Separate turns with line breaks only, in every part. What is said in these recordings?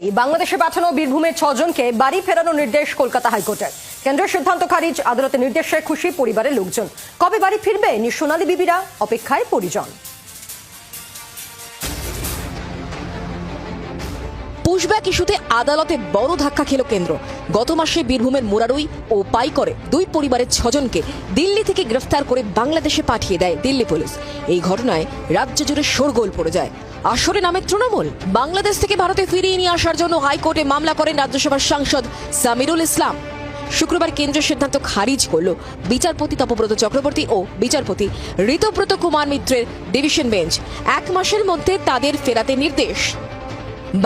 বাংলাদেশে পাঠানো বীরভূমের ছজনকে বাড়ি ফেরানোর নির্দেশ কলকাতা হাইকোর্টের। কেন্দ্রের সিদ্ধান্ত খারিজ আদালতের নির্দেশে খুশি, পরিবারের লোকজন। কবে বাড়ি ফিরবে? নিঃসোনালী বিবিরা, অপেক্ষায় পরিজন।
পুশব্যাক ইস্যুতে আদালতে বড় ধাক্কা খেল কেন্দ্র। গত মাসে বীরভূমের মুরারুই ও পাইকরে দুই পরিবারের ছজনকে দিল্লি থেকে গ্রেফতার করে বাংলাদেশে পাঠিয়ে দেয় দিল্লি পুলিশ। এই ঘটনায় রাজ্য জুড়ে শোরগোল পড়ে যায়। আসরে নামে তৃণমূল। বাংলাদেশ থেকে ভারতে ফিরিয়ে নিয়ে আসার জন্য হাইকোর্টে মামলা করেন রাজ্যসভার সাংসদ সামিরুল ইসলাম। শুক্রবার কেন্দ্রের সিদ্ধান্ত খারিজ করল বিচারপতি তপব্রত চক্রবর্তী ও বিচারপতি ঋতব্রত কুমার মিত্রের ডিভিশন বেঞ্চ। এক মাসের মধ্যে তাদের ফেরাতে নির্দেশ।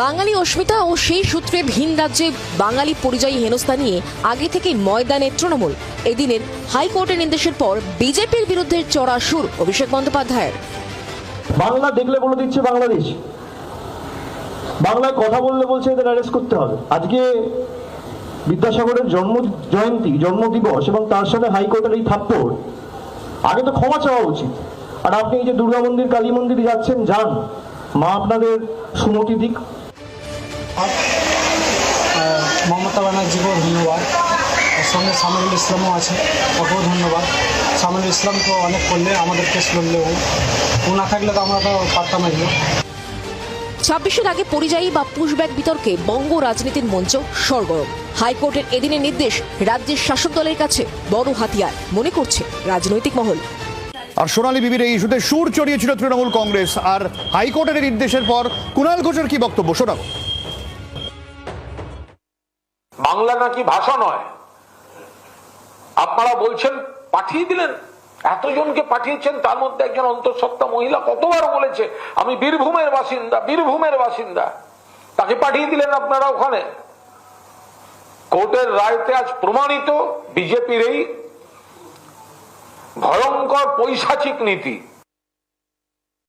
বাঙালি অস্মিতা ও সেই সূত্রে ভিন রাজ্যে বাঙালি পরিযায়ী হেনস্থা নিয়ে আগে থেকে ময়দানে তৃণমূল। এদিনের হাইকোর্টের নির্দেশের পর বিজেপির বিরুদ্ধে চড়া সুর, অভিষেক বন্দ্যোপাধ্যায়ের।
বাংলা দেখলে বলে দিচ্ছে বাংলাদেশ। বাংলায় কথা বললে বলছে এদের অ্যারেস্ট করতে হবে। আজকে বিদ্যাসাগরের জন্ম জয়ন্তী, জন্ম দিবস এবং তার সাথে হাইকোর্টের এই থাপ্পড়, আগে তো ক্ষমা চাওয়া উচিত। আর আপনি এই যে দুর্গা মন্দির, কালী মন্দিরে যাচ্ছেন, যান। মা আপনাদের সুমতি দিক।
মমতা ব্যানার্জিকেও ধন্যবাদ সঙ্গে সামিরুল ইসলামও আছে। ওকেও ধন্যবাদ। ইসলাম তো অনেক করলে আমাদের কেস লড়লে ও ও না থাকলে তো আমরা তো পারতাম এগুলো।
ছাব্বিশের আগে পরিযায়ী বা পুশব্যাক বিতর্কে বঙ্গ রাজনীতির মঞ্চ সরগরম। হাইকোর্টের এদিনের নির্দেশ রাজ্যের শাসক দলের কাছে বড় হাতিয়ার মনে করছে রাজনৈতিক মহল।
আর সোনালী বিবির এই ইস্যুতে সুর চড়িয়েছিল তৃণমূল কংগ্রেস। আর হাইকোর্টের নির্দেশের পর কুণাল ঘোষের কি বক্তব্য? শোনাবো
বাংলা নাকি ভাষা নয়? আপনারা বলছেন পাঠিয়ে দিলেন? এতজনকে পাঠিয়েছেন, তার মধ্যে একজন অন্তঃসত্ত্বা মহিলা কতবার বলেছে, আমি বীরভূমের বাসিন্দা বীরভূমের বাসিন্দা। তাকে পাঠিয়ে দিলেন আপনারা ওখানে। কোর্টের রায়তে আজ প্রমাণিত বিজেপির এই ভয়ঙ্কর পৈশাচিক নীতি।